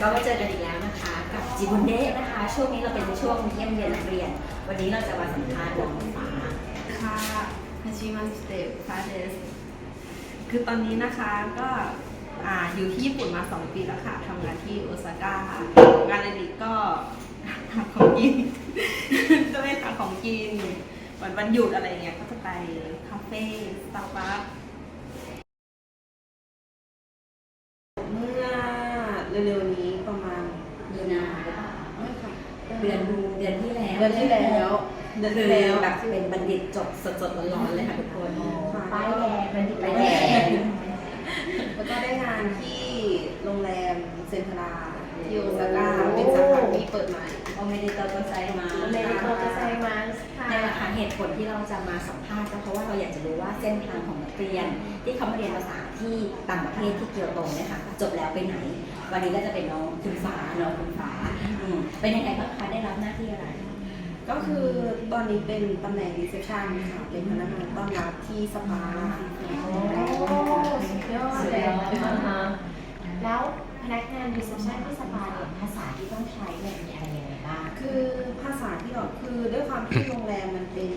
ก็มาเจอกันอีกแล้วนะคะกับจิบุนเดะนะคะ ช่วงนี้เราเป็นช่วงเยี่ยมเยียนนักเรียน วันนี้เราจะมาสัมภาษณ์น้องฟ้าค่ะฮาชิมันสเตปฟาเดสคือตอนนี้นะคะก็อ่าอยู่ที่ญี่ปุ่นมา 2 ปีแล้วค่ะทำงานที่โอซาก้างานอดิตก็ทำของกินจะไม่ทำของกินวันวันหยุดอะไรเงี้ยก็จะไปคาเฟ่สตาร์บัคเมื่อเร็วๆนี้ประมาณ มีนาหรือเปล่า ไม่ค่ะ เดือนเดือนที่แล้ว เดือนที่แล้วเดือนคืที่อแล้วแบบเป็นบัณฑิตจบสดๆร้อนๆเลยค่ะทุกคนป้ายแดงเป็นที่ไปป้ายแดแดงงแล้วก็ได้งานที่โรงแรมเซนทราที่โอซาก้าเป็นสาขาที่เปิดใหม่ก็ไม่ได้เติมตัวใจมาเมดิโกเกษตรมาค่ะในราคาเหตุผลที่เราจะมาสัมภาษณ์ก็เพราะว่าเราอยากจะรู้ว่าเส้นทางของนักเรียน ที่เขามาเรียนภาษาที่ต่างประเทศที่เกียวโตเนี่ยค่ะจบแล้วไปไหน วันนี้ก็จะเป็นน้องคุณฟ้าน้องคุณฟ้าอืมเป็นยังไงบ้างคะได้รับหน้าที่อะไร ก็คือตอนนี้เป็นตำแหน่งรีเซพชันค่ะ เป็นพนักงานต้อนรับที่สปาโอ้สุดยอดเลยอ่าฮะแล้วพนักงานรีเซพชันที่สปาเนี่ยภาษาที่ต้องใช้เนี่ยมีอะไรยังไงบ้าง คือภาษาที่เราคือด้วยความที่โรงแรมมันเป็น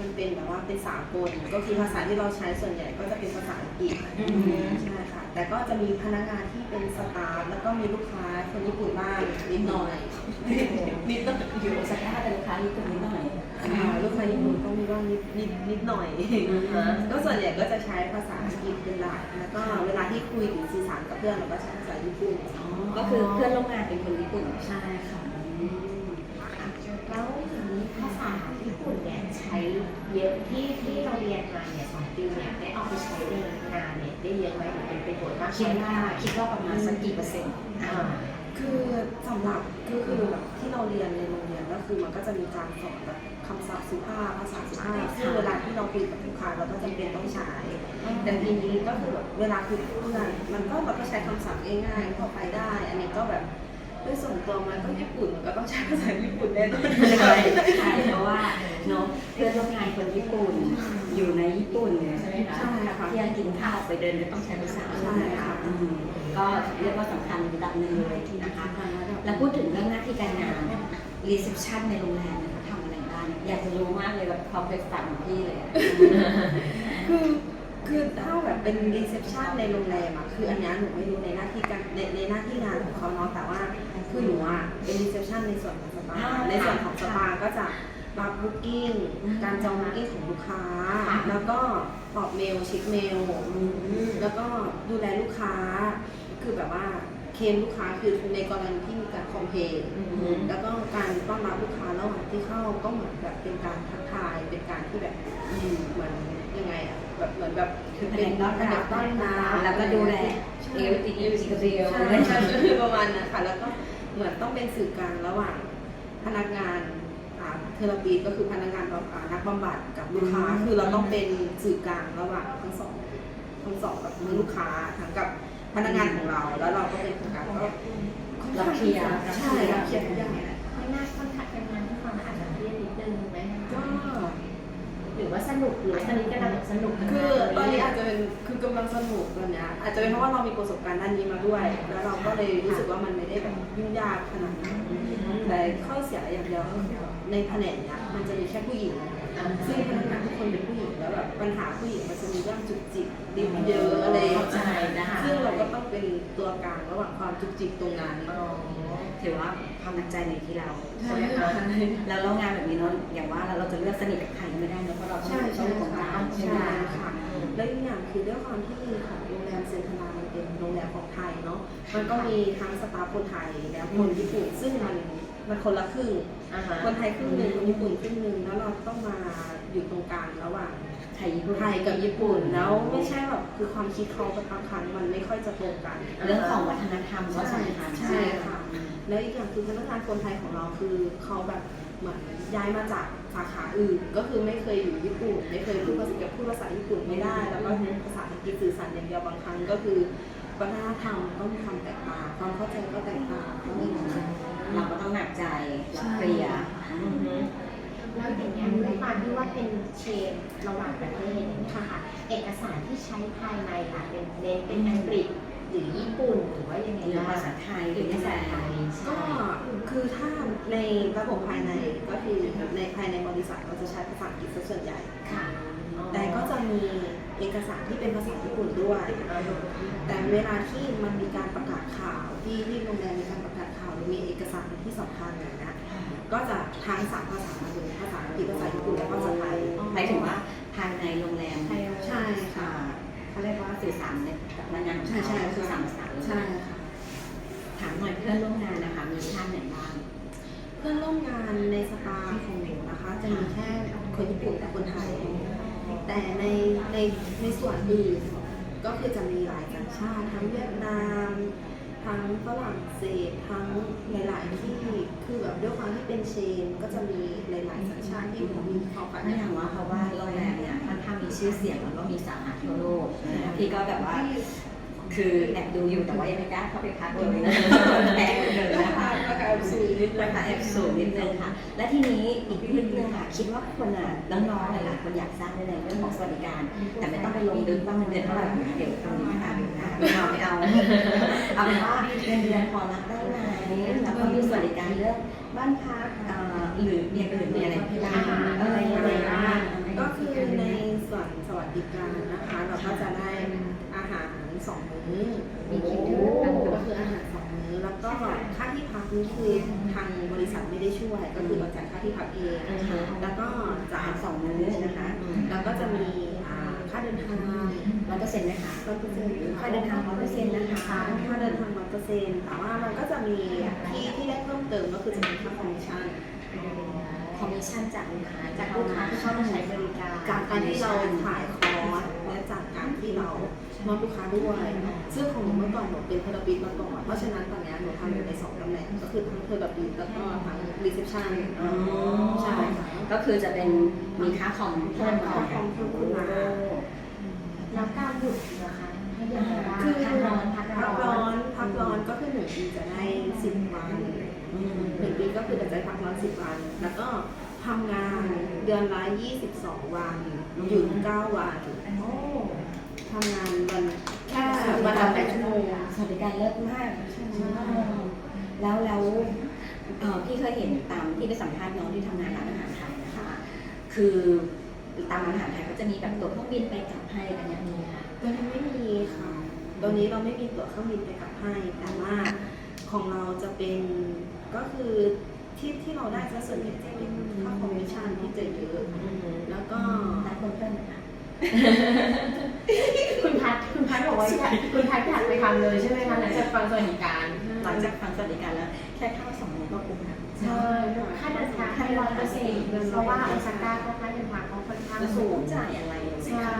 มันเป็นแบบว่าเป็นสากลก็คือภาษาที่เราใช้ส่วนใหญ่ก็จะเป็นภาษาอังกฤษอืมใช่ค่ะ แต่ก็จะมีพนักงานที่เป็นสตาฟแล้วก็มีลูกค้าคนญี่ปุ่นบ้างนิดหน่อยนิดหน่อยอยู่โอซาก้าแต่ลูกค้าญี่ปุ่นนิดหน่อยอ่าลูกค้าญี่ปุ่นก็มีบ้างนิดนิดนิดหน่อยก็ส่วนใหญ่ก็จะใช้ภาษาอังกฤษเป็นหลักแล้วก็เวลาที่คุยหรือสื่อสารกับเพื่อนเราก็ใช้ภาษาญี่ปุ่นก็คือเพื่อนร่วมงานเป็นคนญี่ปุ่นใช่ค่ะแล้วอย่างนี้ภาษาญี่ปุ่นเนี่ยใช้เยอะที่ที่เราเรียนมาเนี่ยสองปีเนี่ยได้เอาไปใช้ในงานเนี่ยได้เยอะไหมหรือเป็นประโยชน์มากคิดน้อยว่าคิดว่าประมาณสักกี่เปอร์เซ็นต์อ่าคือสำหรับก็คือแบบที่เราเรียนในโรงเรียนก็คือมันก็จะมีการสอนแบบคำศัพท์สุภาพภาษาสุภาพซึ่งเวลาที่เราคุยกับลูกค้าเราก็จำเป็นต้องใช้แต่ทีนี้ก็คือแบบเวลาคุยกับเพื่อนมันก็เราก็ใช้คำศัพท์ง่ายๆทั่วไปได้ อันนี้ก็แบบ ด้วยส่วนตัวมันก็ญี่ปุ่นมันก็ต้องใช้ภาษาญี่ปุ่นแน่นอนใช่ใช่เพราะว่าเนาะเพื่อนร่วมงานคนญี่ปุ่นอยู่ในญี่ปุ่นเนี่ยใช่ไหมคะใช่ค่ะที่จะกินข้าวไปเดินก็ต้องใช้ภาษาใช่ค่ะอืมก็เรียกว่าสำคัญระดับหนึ่งเลยนะคะ แล้วพูดถึงเรื่องหน้าที่การงานรีเซพชันในโรงแรมนะคะทำอะไรบ้างอยากจะรู้มากเลยแบบความเคยฝันของพี่เลยอะคือคือถ้าแบบเป็นรีเซพชันในโรงแรมอะคืออันเนี้ยหนูไม่รู้ในหน้าที่การในในหน้าที่งานของเขาเนาะแต่ว่า คือหนูอะเป็นรีเซพชันในส่วนของสปา อ่าในส่วนของสปาก็จะรับบุ๊กิ้งการจองบุ๊กิ้งของลูกค้า ค่ะ แล้วก็ตอบเมลเช็คเมล แล้วก็ดูแลลูกค้า คือแบบว่าเคลมลูกค้าคือในกรณีที่มีการคอมเพลนแล้วก็การต้อนรับลูกค้าระหว่างที่เข้าก็เหมือนแบบเป็นการทักทายเป็นการที่แบบอืมเหมือนยังไงอะแบบเหมือนแบบคือแผนกต้อนรับต้อนรับแล้วก็ดูแลเอวติเอวติเอวใช่ใช่คือประมาณนั้นค่ะแล้วก็ เหมือนต้องเป็นสื่อกลางระหว่างพนักงานอ่าเทอราปีก็คือพนักงานบำอ่านักบำบัดกับลูกค้า คือเราต้องเป็นสื่อกลางระหว่างทั้งสองทั้งสองกับมือลูกค้าทั้งกับพนักงานของเรา แล้วเราก็เป็นคนกลางก็รับเคลียร์ใช่รับเคลียร์ทุกอย่าง รือว่าสนุกหรือว่าตอนนี้กำลังสนุกกับคืงาอนตอนนี้เลยอาจจะเป็นคือกำลังสนุกตอนเนี้ยอาจจะเป็นเพราะว่าเรามีประสบการณ์ด้านนี้มาด้วย แล้วเราก็เลยรู้สึกว่ามันไม่ได้แบบยุ่งยากขนาดนั้นแต่ข้อเสียอย่างเดียวก็คือ ในแผนกเนี้ยมันจะมีแค่ผู้หญิง ซึ่งพนักงานทุกคนเป็นผู้หญิงแล้วแบบปัญหาผู้หญิงมันจะมีเรื่องจุกจิกดิบเยอะอะไรเข้าใจนะคะ ซึ่งเราก็ต้องเป็นตัวกลางระหว่างความจุกจิกตรงนั้น อ๋อถือว่าความหนักใจในที่เราใช่ใช่ไหมค่ะคะแล้วเรางานแบบนี้เนาะอย่างว่าเราจะเลือกสนิทกับใครไม่ได้เนอะเพราะเราต้องใช่ต้ใช่องของกค่ะลางใช่ไหมใช่ค่ะ แล้วอีกอย่างคือด้วยความที่ของโรงแรมเซนทรามันเป็นโรงแรมของไทยเนาะ มันก็มีทั้งสตาฟคนไทยและคนญี่ปุ่นซึ่งมันมันคนละครึ่ง อ่าฮะคนไทยครึ่งหนึ่งคนญี่ปุ่นครึ่งหนึ่งแล้วเราต้องมาอยู่ตรงกลางระหว่าง ไทยญี่ปุ่น ไทยกับญี่ปุ่น แล้วไม่ใช่แบบคือความคิดเขาบางครั้งมันไม่ค่อยจะตรงกัน เรื่องของวัฒนธรรมก็สำคัญใช่ค่ะ แล้วอีกอย่างคือพนักงานคนไทยของเราคือเขาแบบเหมือนย้ายมาจากสาขาอื่น ก็คือไม่เคยอยู่ญี่ปุ่น ไม่เคยพูดภาษาพูดภาษาญี่ปุ่นไม่ได้ แล้วก็ภาษาอังกฤษสื่อสารอย่างเดียวบางครั้งก็คือวัฒนธรรมต้องมีความแตกต่างความเข้าใจก็แตกต่างก็ไม่เหมือนกัน เราก็ต้องหนักใจรับเคลียร์อือฮึ แล้วอย่างเงี้ยด้วยความที่ว่าเป็นเชนระหว่างประเทศอย่างเงี้ยค่ะ เอกสารที่ใช้ภายในค่ะเป็นเน้นเป็นอังกฤษหรือญี่ปุ่นหรือว่ายังไงหรือบ้างภาษาไทยหรือภาษาไทยก็คือถ้าในระบบภายในก็คือในภายในบริษัทเราจะใช้ภาษาอังกฤษซะส่วนใหญ่ ค่ะ แต่ก็จะมีเอกสารที่เป็นภาษาญี่ปุ่นด้วย แต่เวลาที่มันมีการประกาศข่าวที่ที่โรงแรมมีการประกาศข่าวหรือมีเอกสารที่สำคัญอย่างเงี้ยก็จะทั้งสามภาษาเลยภาษาอังกฤษภาษาญี่ปุ่นและภาษาไทยหมายถึงว่าภายในโรงแรมใช่ค่ะอ่าเขาเรียกว่าสื่อสารในกับพนักงานของใช่เขาใช่คือสามภาษาเลยใช่ค่ะถามหน่อยเพื่อนร่วมงานนะคะมีท่านไหนบ้างเพื่อนร่วมงานในสปาของหนูนะคะ จะมีแค่คนญี่ปุ่นกับคนไทย แต่ในในในส่วนอื่นก็คือจะมีหลายสัญชาติทั้งเวียดนาม ทั้งฝรั่งเศสทั้งหลายๆที่คือแบบด้วยความที่เป็นเชน ก็จะมีหลายๆสัญชาติที่มีเข้าไปไม่ถามว่าเพราะว่าโรงแรมเนี่ยค่อนข้างมีชื่อเสียงแล้วก็มีสาขาทั่วโลกนะคะพี่ก็แบบว่า คือแอบดูอยู่แต่ว่ายังไม่กล้าเข้าไปพักเลยนะแอบเลยนะคะราคาสูงนิดราคาแอบสูงนิดนึงค่ะ และทีนี้อีกนิดนึงค่ะ คิดว่าคนอะน้องๆหลายๆคนอยากทราบในเรื่องของสวัสดิการ แต่ไม่ต้องไปลงลึกว่าเงินเดือนเท่าไหร่เดี๋ยวตรงนี้ค่ะไม่เอาไม่เอาเอาเป็นว่าเงินเดือนพอรับได้ไหมแล้วก็มีสวัสดิการเรื่องบ้านพักเอ่อหรืออย่างอื่นมีอะไรที่บ้างอะไรอะไรบ้างก็คือในส่วนสวัสดิการนะคะ เราก็จะได้อาหาร สองมื้อมีคิวก็คืออาหารสองมื้อแล้วก็ค่าที่พักนี่คือทางบริษัทไม่ได้ช่วย ก็คือเราจ่ายค่าที่พักเองแล้วก็จ่ายสองมื้อนะคะแล้วก็จะมีอ่าค่าเดินทางร้อยเปอร์เซ็นต์ไหมคะร้อยเปอร์เซ็นต์ค่าเดินทางร้อยเปอร์เซ็นต์นะคะค่าเดินทางร้อยเปอร์เซ็นต์แต่ว่ามันก็จะมีที่ที่ได้เพิ่มเติมก็คือจะมีค่าคอมมิชชั่นคอมมิชชั่นจากลูกค้าจากลูกค้าที่เข้ามาใช้บริการจากการที่เราถ่ายคอร์สและจากการที่เรา มอบลูกค้าด้วยซึ่งของหนูเมื่อก่อนหนูเป็นเทอร์ปิสมาก่อนเพราะฉะนั้นตอนเนี้ยหนูทำอยู่ในสองตำแหน่งก็คือทั้งเทอร์ปิสแล้วก็ทั้งรีเซพชันอ๋อใช่ค่ะก็คือจะเป็นมีค่าคอมเพิ่มมาค่าคอมเพิ่มขึ้นมาแล้วการหยุดนะคะให้ยังไงบ้างคือพักร้อนพักพักร้ร้ออนนพักร้อนก็คือหนึ่งปีจะได้สิบวันอืมหนึ่งปีก็คือจะได้พักร้อนสิบวัน แล้วก็ทำงานเดือนละยี่สิบสองวันหยุดเก้าวันโอ้ ทำงานวันแค่วันละแปดชั่วโมงสวัสดิการเลิศมากแล้วแล้วเอ่อพี่เคยเห็นตามที่ไปสัมภาษณ์น้องที่ทำงานร้านอาหารไทยนะคะคือตามร้านอาหารไทยเขาจะมีแบบตั๋วเครื่องบินไปกลับให้อันเนี้ยมีค่ะตัวนี้ไม่มีค่ะตัวนี้เราไม่มีตั๋วเครื่องบินไปกลับให้แต่ว่าของเราจะเป็นก็คือที่ที่เราได้จะส่วนใหญ่จะเป็นค่าคอมมิชชั่นที่จะเยอะแล้วก็ร้านคนเพิ่มนะคะ คุณพัดคุณพัดบอกว่าอยากคุณพัดอยากไปทำเลยใช่ไหมคะหลังจากฟังสวัสดิการหลังจากฟังสวัสดิการแล้ว แค่ข้าวสองมื้อก็คุ้มนะใช่ค่าเดินทางให้ร้อยเปอร์เซ็นต์เพราะว่าโอซาก้าก็ค่าเดินทางเขาค่อนข้างแล้วสูสูงงจ่ายอะไรเลยใช่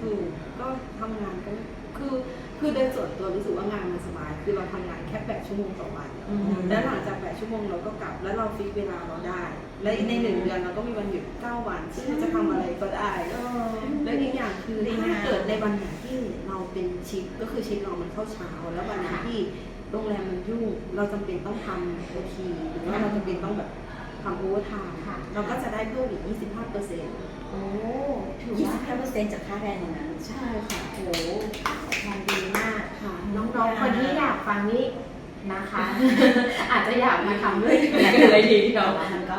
ถูกก็ทำงานก็คือ คือโดยส่วนตัวรู้สึกว่างานมันสบาย คือเราทำงานแค่แปดชั่วโมงต่อวันอืมแล้วหลังจากแปดชั่วโมงเราก็กลับ แล้วเราฟิกเวลาเราได้ และในหนึ่งเดือนเราก็มีวันหยุดเก้าวันซึ่งเราจะทำอะไรก็ได้ และอีกอย่างคือดีถ้ามากเกิดในวันไหนที่เราเป็นชิปก็คือชิปเรามันเข้าเช้า แล้ววันไหนที่โรงแรมมันยุ่ง เราจำเป็นต้องทำโอทีหรือว่าเราจำเป็นต้องแบบ ทำโอเวอร์ไทม์ค่ะ เราก็จะได้เพิ่มอีก 25เปอร์เซ็นต์โอ้ถือยี่ว่าสิบห้าเปอร์เซ็นต์จากค่าแรงตรงนั้น ใช่ค่ะโอ้แทนดีมากค่ะ น้องๆ คนที่อยากฟังนี่นะคะ อาจจะอยากมาทำด้วยกันเลยทีเดียแต่วว่ามันก็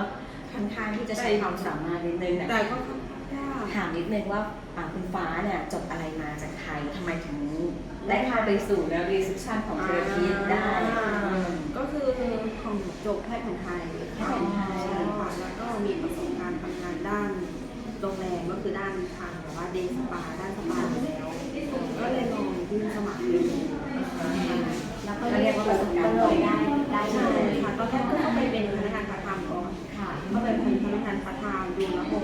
ค่อนข้างที่จะใช้ความสามารถนิดนึงแต่แต่ก็ค่อนข้างยากถามนิดนึงว่าอ่าคุณฟ้าเนี่ยจบอะไรมาจากไทยทำไมถึงได้เข้าไปสู่ในรีเซพชันของเทอร์พีได้อ่า อืม ก็คือของจบแพทย์แผนไทยแพทย์แผนไทย ใช่ค่ะแล้วก็มีประสบการณ์ทำงานด้านโรงแรมก็คือด้านทางแบบว่าเดย์สปาด้านสปาอยู่แล้ว ก็เลยลองยื่นสมัครดูแล้วก็เรียกว่าประสบการณ์ได้ได้ใช่เลยค่ะตอนแรกก็เข้าไปเป็นพนักงานพาร์ทไทม์ก่อนค่ะเข้าไปเป็นพนักงานพาร์ทไทม์ดูระบบ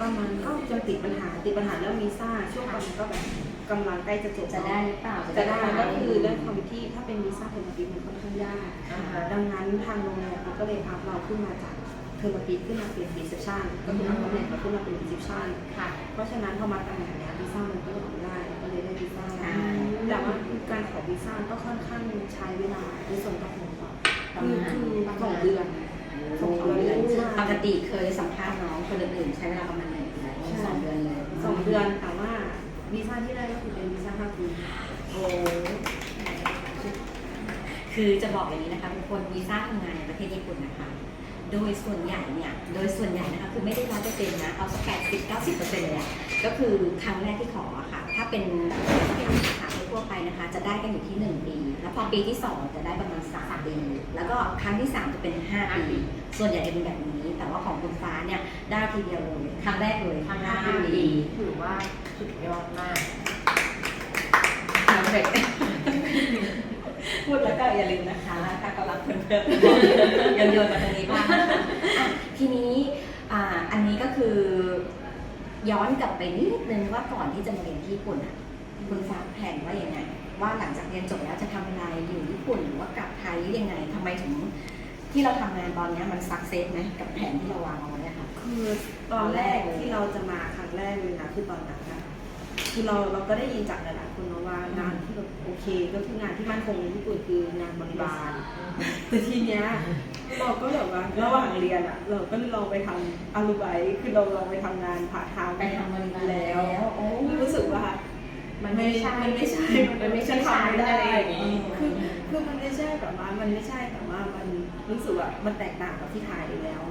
ประมาณก็จะติดปัญหาติดปัญหาเรื่องวีซ่าช่วงตอนนั้นก็แบบกำลังใกล้จะจบจะได้หรือเปล่าจะได้ก็คือเรื่องความที่ถ้าเป็นวีซ่าเทอร์มาปีมันค่อนข้างยากอ่าฮะดังนั้นทางโรงแรมเขาก็เลยพับเราขึ้นมาจากเทอร์มาปีขึ้นมาเป็นรีเซพชันก็คือเอาตำแหน่งเราขึ้นมาเป็นรีเซพชันค่ะเพราะฉะนั้นพอมาตำแหน่งเนี้ยวีซ่ามันก็ออกได้ก็เลยได้วีซ่าอ่าแต่ว่าการขอวีซ่าก็ค่อนข้างใช้เวลาในส่วนของหนูอะคือคือสองเดือน สองเดือนใช่ปกติเคยสัมภาษณ์น้องคนอื่นๆใช้เวลาประมาณหนึ่งเดือนสองเดือนเลยสองเดือนแต่ว่าวีซ่าที่ได้ก็คือเป็นวีซ่าห้าปีโอ้คือจะบอกอย่างนี้นะคะทุกคนวีซ่าทำงานในประเทศญี่ปุ่นนะคะ โดยส่วนใหญ่เนี่ย โดยส่วนใหญ่นะคะคือไม่ได้ร้อยเปอร์เซ็นต์นะ เอาสักแปดสิบเก้าสิบเปอร์เซ็นต์เลยอะก็คือครั้งแรกที่ขออะค่ะ ถ้าเป็นเป็นสาขาทั่วไปนะคะ จะได้กันอยู่ที่หนึ่งปี แล้วพอปีที่สองจะได้ประมาณสามปี แล้วก็ครั้งที่สามจะเป็นห้าปี ส่วนใหญ่จะเป็นแบบนี้ แต่ว่าของคุณฟ้าเนี่ยได้ทีเดียวเลยครั้งแรกเลยทำห้าห้าปีปีถือว่าสุดยอดมากสำเร็จ พูดแล้วก็อย่าลืมนะคะถ้าก็รับเพื่อนเพิ่มโยนโยนมาตรงนี้บ้างนะคะอะทีนี้อ่าอันนี้ก็คือ ย้อนกลับไปนิดนึงว่าก่อนที่จะมาเรียนที่ญี่ปุ่นอะคุณฟ้าแผนว่ายังไง ว่าหลังจากเรียนจบแล้วจะทำอะไรอยู่ญี่ปุ่นหรือว่ากลับไทยยังไงทำไมถึง ที่เราทำงานตอนเนี้ยมันสักเซสไหมกับแผนที่เราวางเอาไว้อะค่ะ คือตอนแรกที่เราจะมาครั้งแรกเลยนะคือตอนนั้นนะคื อเราเราก็ได้ยินจากหลายๆคนนะว่างานที่แบบโอเคก็คืองานที่มั่นคงในญี่ปุ่นคืองานบริบาลแต่ทีเนี้ยเราก็แบบว่าระหว่างเรียนอะ เราก็ลองไปทำอารูไบคือเราลองไปทำงานผ่าทางไปทำบริบาลแล้วแล้ว โอ้รู้สึกว่า มันไม่ใช่ มันไม่ใช่ มันไม่ใช่ทำไม่ได้อะไรอย่างงี้คือคือมันไม่ใช่แบบว่า มันไม่ใช่แต่ว่ามันรู้สึกว่ามันแตกต่างกับที่ไทยแล้ว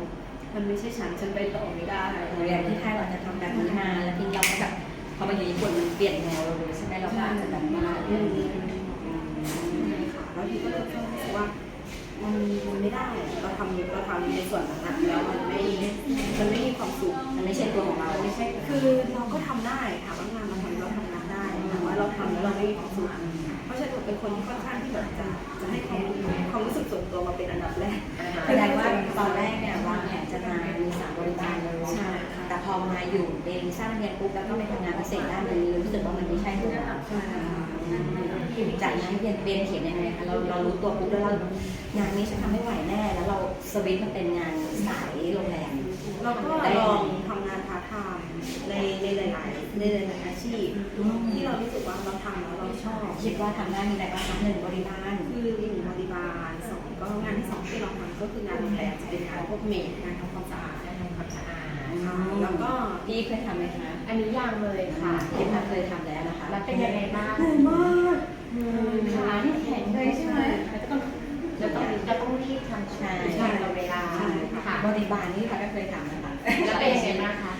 มันไม่ใช่ฉันฉันไปต่อไม่ได้อย่างที่ไทยเราจะทำแบบนี้มาแล้วทีนี้เราก็แบบพอมาอยู่ญี่ปุ่นมัน เปลี่ยนแนวเราเลยใช่ไหมเราก็อาจจะแบบว่าอืมค่ะแล้วทีก็เลยรู้สึกว่ามันมันไม่ได้เราทำเราทำในส่วนนั้นแล้วมันไม่มันไม่มีความสุขมันไม่ใช่ตัวของเราไม่ใช่คือเราก็ทำได้ถามว่างานเราทำเราทำงานได้แต่ว่าเราทำแล้วเราไม่มีความสุขะฉะนั้นผมเป็นคนที่ค่อนข้างที่แบบจะจะให้ความความรู้สึกส่วนตัวมาเป็นอันดับแรก แสดงว่าตอนแรกเนี่ยวางแผนจะมามีสามบริการเลยใช่ค่ะ แต่พอมาอยู่เรียนสร้างเรียนปุ๊บแล้วก็ไปทำงานพิเศษด้านนี้รู้สึกว่ามันไม่ใช่ตัวเราใช่ค่ะจากนั้นเรียนเรียนเขียนยังไงคะเราเรารู้ตัวปุ๊บแล้วเรางานนี้ฉันทำไม่ไหวแน่ แล้วเราสวิตช์มาเป็นงานสายโรงแรมเราก็ลอง ทำงานพาร์ทไทม์ในในหลายๆในหลายๆอาชีพ ที่เรารู้สึกว่าเราทำแล้วเราชอบคิดว่าทำได้มีอะไรบ้างคะหนึ่งบริบาลคือหนึ่งบริบาลสองก็งานที่สองที่เราทำก็คืองานโรงแรมจะเป็นงานพวกเมดงานทำความสะอาดการทำความสะอาดแล้วก็พี่เคยทำไหมคะอันนี้ยังเลยค่ะพี่พัดเคยทำแล้วนะคะแล้วเป็นยังไงบ้างเหนื่อยมากอืมขาที่แข็งเลยใช่ไหมจะต้องจะต้องจะต้องรีบทำใช่ใช่ต่อเวลาค่ะบริบาลนี่พัดก็เคยทำนะคะแล้วเป็นยังไงบ้างคะ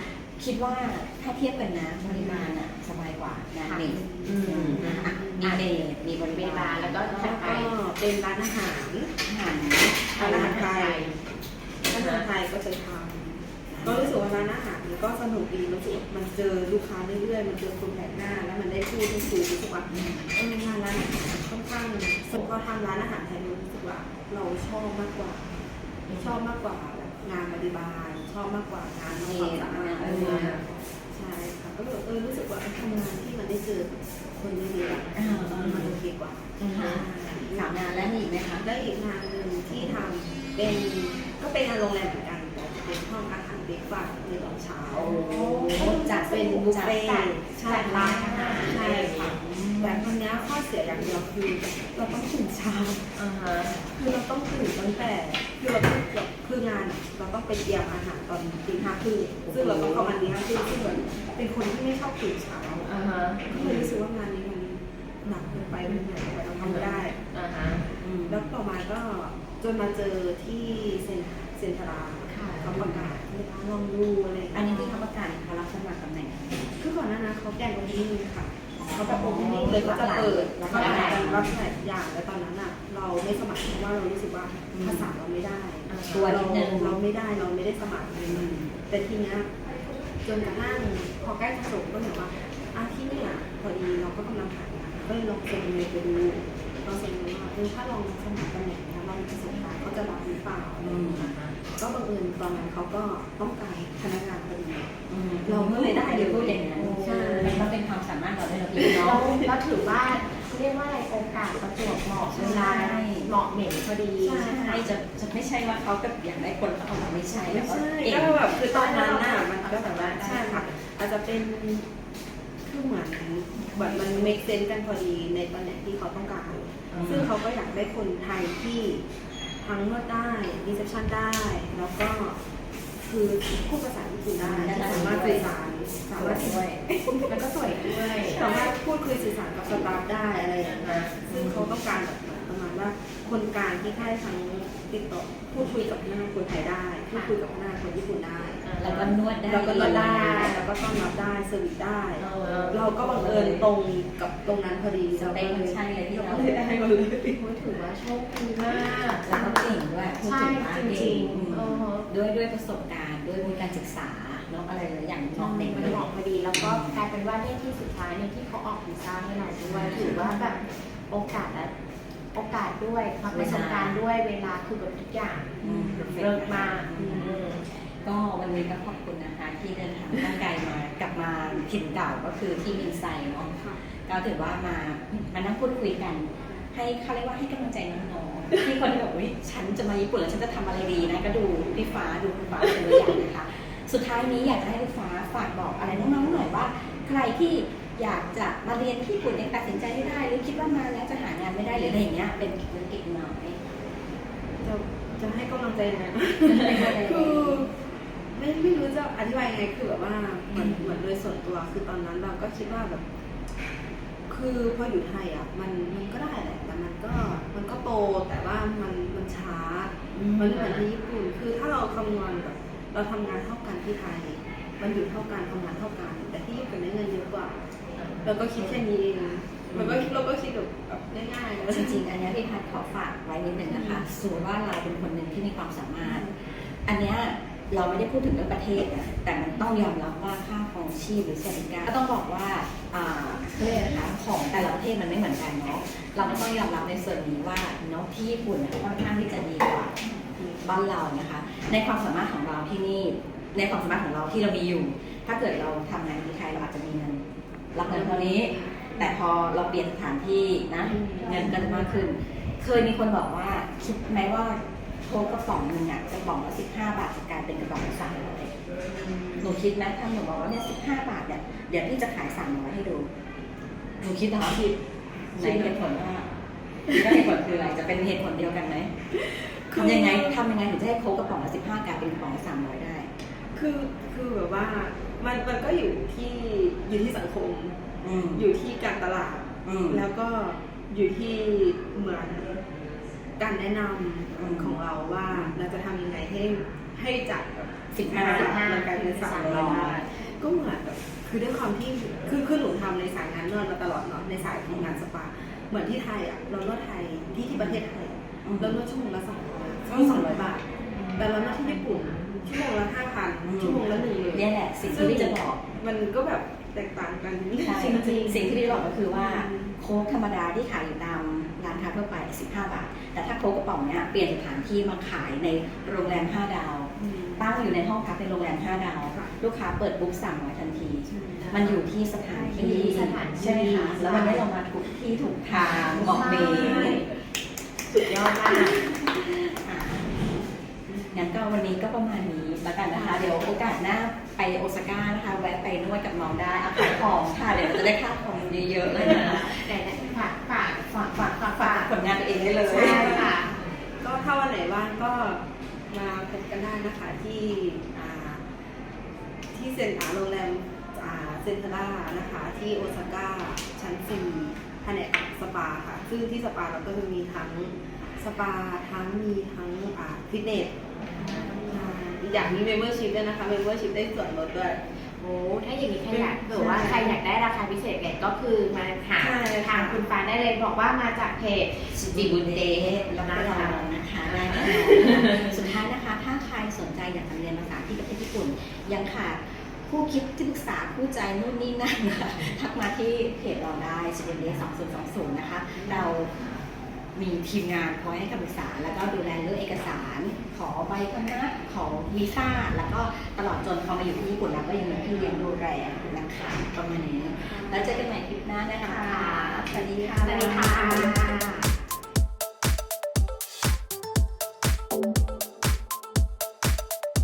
คิดว่าถ้าเทียบกันนะบริบาลอะสบายกว่างานเมดอืมอะมีเมดมีบริเวบาลาลแล้วก็แล้วถัดไปก็เป็นร้านอาหารอาหารร้านอาหารไทยร้านอาหารไทยก็จะทำก็รู้สึกว่าร้านอาหารมันก็สนุกดีรู้สึกว่ามันเจอลูกค้าเรื่อยๆ มันเจอคนแปลกหน้า แล้วมันได้พูดได้คุยรู้สึกว่าเอองานร้านอาหารค่อนข้างสมพอทำร้านอาหารไทยรู้สึกว่าเราชอบมากกว่า ชอบมากกว่าแบบงานบริบาล ชอบมากกว่างานทำความสะอาดเออใช่ค่ะก็แบบเออรู้สึกว่าทำงานที่มันได้เจอคนเยอะๆอะอ่ามันโอเคกว่าสามงานแล้วมีอีกไหมคะแล้วอีกงานหนึ่งที่ทำเป็นก็เป็นงานโรงแรมเหมือนกันแต่จะเป็นห้องอาหารเบรกฟาสต์ในตอนเช้าจัดเป็นบุฟเฟ่ต์จัดใช่จัดร้านอาหารใช่ค่ะแต่คนนี้ยข้อเสียอย่างเดียวคือเราต้องตื่นเช้าอ่าฮะคือเราต้องตื่นตั้งแต่คือเราต้องแบบ คืองานอะเราต้องไปเตรียมอาหารตอนตีห้าครึ่งซึ่งเราต้องเข้างานตีห้าครึ่งซึ่งแบบเป็นคนที่ไม่ชอบตื่นเช้าอ่าฮะก็เลยรู้สึกว่างานนี้มันหนักเกินไปมันเหนื่อยไปเราทำไม่ได้อ่าฮะแล้วต่อมาก็จนมาเจอที่เซนเซนทราค่ะเขาประกาศให้ร้านลองดูอะไรอย่างอันเงี้ยนี้ที่เขาประกาศเขารับสมัครตำแหน่งคือก่อนหน้านั้นเขาแกล้งวันนี้ค่ะ เขาแบบโอ้ไม่เลยก็จะเปิดเขาจะการรับหลายอย่างแล้วตอนนั้นอะ เราไม่สมัครเพราะว่าเรารู้สึกว่าภาษาเราไม่ได้ตัวนิดนึงเราไม่ได้เราไม่ได้สมัครเลยแต่ทีเนี้ยจนกระทั่งพอใกล้จะจบก็เหมือนว่าอาที่เนี่ยพอดีเราก็กำลังหางานก็เลยลองเซ็นเมลไปดูเราเซ็นเมลว่าเออถ้าลองสมัครตำแหน่ง เนี้ยเรามีประสบการณ์เขาจะรับหรือเปล่าอะไรอย่างเงี้ยก็บังเอิญตอนนั้นเขาก็ต้องการพนักงานพอดี เราก็เลยได้เดี๋ยวพูดอย่างนั้นใช่ มันเป็นความสามารถเราได้เราพี่เราเนาะ เราถือว่าเขาเรียกว่าอะไรโอกาสประจวบเหมาะเวลาใช่เหมาะเหม่งพอดีใช่ ใช่จะจะไม่ใช่ว่าเขาแบบอยากได้คนเขาเอามาไม่ใช่ไม่แบบว่าใช่เก่งก็แบบคือตอนนั้นน่ะมันก็แบบว่าใช่ค่ะอาจจะเป็น คือเหมือนแบบมัน make sense กันพอดีในตำแหน่งที่เขาต้องการ ซึ่งเขาก็อยากได้คนไทยที่ทั้งนวดได้รีเซพชันได้ แล้วก็คือพูดภาษาญี่ปุ่นได้สามารถสื่อสารสามารถด้วยแล้วก็สวยด้วยสามารถพูดคุยสื่อสารกับสตาฟได้อะไรอย่างเงี้ยซึ่งเขาต้องการแบบเหมือนประมาณว่าคนกลางที่ให้ทั้งติดต่อพูดคุยกับพนักงานคนไทยได้พูดคุยกับพนักงานคนญี่ปุ่นได้ แล้วก็นวดได้แล้วก็นวดได้แล้วก็ต้อนรับได้เซอร์วิสได้เออเราก็บังเอิญตรงกับตรงนั้นพอดีสเปคมันใช่เลยที่เราก็เลยได้มาเลยโอ้ยถือว่าโชคดีมากแล้วก็เก่งด้วยพูดใช่ถึงว่าจเก่ริงงอืมๆเออด้วยด้วยประสบการณ์ด้วยมีการศึกษาเนาะอะไรหลายอย่างเหมาะเด็กมันเลยเหมาะพอดี แล้วก็กลายเป็นว่าเนี่ยที่สุดท้ายเนี่ยที่เขาออกวีซ่าให้เราด้วยถือว่าแบบโอกาสและโอกาสด้วยความประสบการณ์ด้วยเวลาคือแบบทุกอย่างอืมเลิศมา กอืมก็วันนี้ก็ขอบคุณนะคะที่เดินทางตั้งไกลมากลับมาถิ่นเก่าก็คือที่มินไซเนาะค่ะก็ถือว่ามามานั่งพูดคุยกัน ให้เขาเรียกว่าให้กำลังใจน้องๆที่คนที่แบบอุ้ยฉันจะมาญี่ปุ่นแล้วฉันจะทำอะไรดีนะก็ดูพี่ฟ้าดูคุณฟ้าเป็นตัวอย่างนะคะ สุดท้ายนี้อยากจะให้พี่ฟ้าฝากบอกอะไรน้องๆหน่อยว่า ใครที่อยากจะมาเรียนที่ญี่ปุ่นยังตัดสินใจไม่ได้หรือคิดว่ามาแล้วจะหางานไม่ได้หรืออะไรอย่างเงี้ยเป็นธุรกิจน้อยจะจะให้กำลังใจยังไงคือ ไม่ไม่รู้จะอธิบายยังไงคือแบบว่าเหมือนเหมือนโดยส่วนตัวคือตอนนั้นเราก็คิดว่าแบบ คือพออยู่ไทยอะ มันมันก็ได้แหละแต่มันก็มันก็โตแต่ว่ามันมันช้า มันไม่เหมือนที่ญี่ปุ่นคือถ้าเราคำนวณแบบเราทำงานเท่ากันที่ไทย มันอยู่เท่ากันทำงานเท่ากัน แต่ที่ญี่ปุ่นได้เงินเยอะกว่าเราก็คิดแค่นี้เองมันก็เราก็คิดแบบแบบง่ายๆจริงๆ อันเนี้ยพี่พัดขอฝากไว้นิดนึงนะคะสมมติว่าเราเป็นคนหนึ่งที่มีความสามารถ อันเนี้ย เราไม่ได้พูดถึงเรื่องประเทศนะแต่มันต้องยอมรับว่าค่าครองชีพหรือสวัสดิการก็ต้องบอกว่าเรียกอนะคะของแต่ละประเทศมันไม่เหมือนกันเนาะเราก็ต้องยอมรับในส่วนนี้ว่าเนาะที่ญี่ปุ่นค่อนข้างที่จะดีกว่าบ้านเรานะคะ ในความสามารถของเราที่นี่ในความสามารถของเราที่เรามีอยู่ ถ้าเกิดเราทำงานที่ไทยเราอาจจะมีเงินรับเงินเท่านี้ แต่พอเราเปลี่ยนสถานที่นะเงินก็จะมากขึ้น เคยมีคนบอกว่าคิดไหมว่า โค้กกระป๋องหนึ่งอะกระป๋องละสิบห้าบาทจะกลายเป็นกระป๋องละสามร้อยหนูคิดไหมถ้าหนูบอกว่าเนี่ยสิบห้าบาทเนี่ยเดี๋ยวพี่จะขายสามร้อยให้ดูหนูคิดเหรอคิดในเหตุผลว่าก็เหตุผลคืออะไรจะเป็นเหตุผลเดียวกันไหมทำยังไงทำยังไงถึงจะให้โค้กกระป๋องละสิบห้ากลายเป็นกระป๋องละสามร้อยได้ คือคือแบบว่ามันมันก็อยู่ที่อยู่ที่สังคมอืมอยู่ที่การตลาดอืมแล้วก็อยู่ที่เหมือน การแนะนอืมำของเราว่าเราจะทำยังไงให้ให้จากแบบสิบห้ามันกลายเป็นสามร้อยได้ก็เหมือนแบบคือด้วยความที่คือคือหนูทำในสายงานนวดมาตลอดเนาะในสายของงานสปา เหมือนที่ไทยอะเรานวดไทยที่ที่ประเทศไทยอะเรานวดชั่วโมงละสองร้อยสองร้อยบาท แต่เรานวดที่ญี่ปุ่นชั่วโมงละห้าพันอืมชั่วโมงละหนึ่งหมื่นเนี่ยแหละสิ่งที่พี่จะบอกมันก็แบบแตกต่างกันใช่จริงๆสิ่งที่พี่จะบอกก็คือว่าโค้กธรรมดาที่ขายอยู่ตามร้าน ค้าทั่วไป 15 บาท แต่ถ้าโค้กกระป๋องเนี้ยเปลี่ยนสถานที่มาขายในโรงแรม 5 ดาว ตั้งอยู่ในห้องพักในโรงแรม 5 ดาว ลูกค้าเปิดบุ๊กสั่งมาทันที มันอยู่ที่สถานที่อยู่ที่สถานที่ใช่ไหมคะ แล้ววันนี้เรามาถูกที่ถูกทางเหมาะเมย์ใช่สุดยอดมากอะงั้นก็วันนี้ก็ประมาณนี้แล้วกันนะคะ เดี๋ยวโอกาสหน้าไปโอซาก้านะคะ แวะไปนวดกับน้องได้เอาขายของค่ะ เดี๋ยวเราจะได้ค่าของเยอะๆเลยนะคะ ผลงานตัวเองได้เลย ใช่ค่ะ ก็ถ้าวันไหนว่างก็มาพบกันได้นะคะที่อ่าที่เซ็นอ่าโรงแรมอ่าเซ็นทรานะคะ ที่โอซาก้าชั้น4แผนกสปาค่ะ ซึ่งที่สปาเราก็จะมีทั้งสปาทั้งมีทั้งอ่าฟิตเนสอ่าอีกอย่างมีเมมเบอร์ชิพด้วยนะคะเมมเบอร์ชิพได้ส่วนลดด้วยโอ้ ถ้าอย่างนี้ใครอยากหรือว่าใครอยากได้ราคาพิเศษเนี่ยก็คือมาหาใช่ทางคุณฟ้าได้เลยบอกว่ามาจากเพจจิบุนเดย์แล้วก็ลองนะคะได้แน่นอนค่ะสุดท้ายนะคะ ถ้าใครสนใจอยากจะเรียนภาษาที่ประเทศญี่ปุ่น ยังขาดผู้คิดที่ปรึกษาผู้ใจนู่นนี่นั่นนะคะทักมาที่เพจเราได้จิบุนเดย์2020 นะคะ เรา มีทีมงานคอยให้คำปรึกษา แล้วก็ดูแลเรื่องเอกสาร ขอใบคำนัดขอวีซ่า แล้วก็ตลอดจนพอมาอยู่ที่ญี่ปุ่นแล้วก็ยังมีพี่เลี้ยงดูแลนะคะประมาณนี้ แล้วเจอกันใหม่คลิปหน้านะคะ สวัสดีค่ะ สวัสดีค่ะ